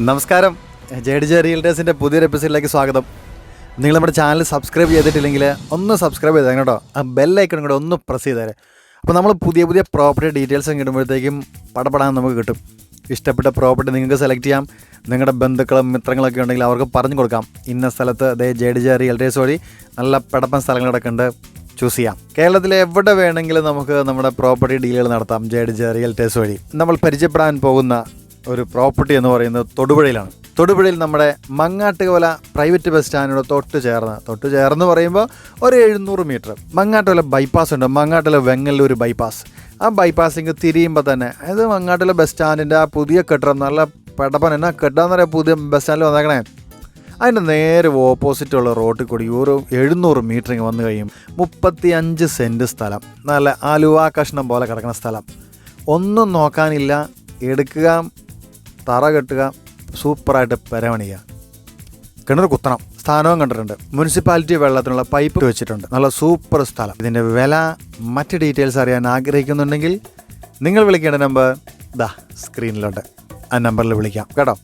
നമസ്കാരം. J D J റിയൽറ്റേഴ്സിന്റെ പുതിയൊരു എപ്പിസോഡിലേക്ക് സ്വാഗതം. നിങ്ങൾ നമ്മുടെ ചാനൽ സബ്സ്ക്രൈബ് ചെയ്തിട്ടില്ലെങ്കിൽ ഒന്ന് സബ്സ്ക്രൈബ് ചെയ്തേ കേട്ടോ. ആ ബെല്ലൈക്കൺ കൂടെ ഒന്ന് പ്രസ് ചെയ്തേരെ. അപ്പോൾ നമ്മൾ പുതിയ പുതിയ പ്രോപ്പർട്ടി ഡീറ്റെയിൽസ് കിട്ടുമ്പോഴത്തേക്കും പടപടാൻ നമുക്ക് കിട്ടും. ഇഷ്ടപ്പെട്ട പ്രോപ്പർട്ടി നിങ്ങൾക്ക് സെലക്ട് ചെയ്യാം. നിങ്ങളുടെ ബന്ധുക്കളും മിത്രങ്ങളൊക്കെ ഉണ്ടെങ്കിൽ അവർക്ക് പറഞ്ഞു കൊടുക്കാം. ഇന്ന സ്ഥലത്ത് അതേ ജെ ഡി ജെ റിയൽറ്റേഴ്സ് വഴി നല്ല പടപ്പൻ സ്ഥലങ്ങളൊക്കെ ഉണ്ട്. ചൂസ് ചെയ്യാം. കേരളത്തിൽ എവിടെ വേണമെങ്കിലും നമുക്ക് നമ്മുടെ പ്രോപ്പർട്ടി ഡീലുകൾ നടത്താം ജെ ഡി ജെ റിയൽറ്റേഴ്സ് വഴി. നമ്മൾ പരിചയപ്പെടാൻ പോകുന്ന ഒരു പ്രോപ്പർട്ടി എന്ന് പറയുന്നത് തൊടുപുഴയിലാണ്. തൊടുപുഴയിൽ നമ്മുടെ മങ്ങാട്ടുകോല പ്രൈവറ്റ് ബസ് സ്റ്റാൻഡിനോട് തൊട്ട് ചേർന്ന് തൊട്ട് ചേർന്ന് പറയുമ്പോൾ ഒരു എഴുന്നൂറ് മീറ്റർ. മങ്ങാട്ടുകോല ബൈപ്പാസ് ഉണ്ട് മങ്ങാട്ടുകവല വെങ്ങല്ലൂർ ബൈപ്പാസ് ആ ബൈപ്പാസിങ് തിരിയുമ്പോൾ തന്നെ അതായത് മങ്ങാട്ടുകവല ബസ് സ്റ്റാൻഡിന്റെ ആ പുതിയ കെട്ടിടം നല്ല പെടപ്പൻ എന്നാ കെട്ടാന്ന് പറയാം പുതിയ ബസ് സ്റ്റാൻഡിൽ വന്നേക്കണേ. അതിന്റെ നേരെ ഓപ്പോസിറ്റുള്ള റോട്ടിൽ കൂടി ഒരു എഴുന്നൂറ് മീറ്ററിങ് വന്നു കഴിയും. മുപ്പത്തി അഞ്ച് സെന്റ് സ്ഥലം. നല്ല ആലുവാ കഷ്ണം പോലെ കിടക്കുന്ന സ്ഥലം. ഒന്നും നോക്കാനില്ല എടുക്കുക തറ കെട്ടുക സൂപ്പറായിട്ട് പെരമണിയുക കിണർ കുത്തണം. സ്ഥാനവും കണ്ടിട്ടുണ്ട്. മുനിസിപ്പാലിറ്റി വെള്ളത്തിനുള്ള പൈപ്പ് വെച്ചിട്ടുണ്ട്. നല്ല സൂപ്പർ സ്ഥലം. ഇതിന്റെ വില മറ്റ് ഡീറ്റെയിൽസ് അറിയാൻ ആഗ്രഹിക്കുന്നുണ്ടെങ്കിൽ നിങ്ങൾ വിളിക്കേണ്ട നമ്പർ ദാ സ്ക്രീനിലുണ്ട്. ആ നമ്പറിൽ വിളിക്കാം. കേട്ടോ?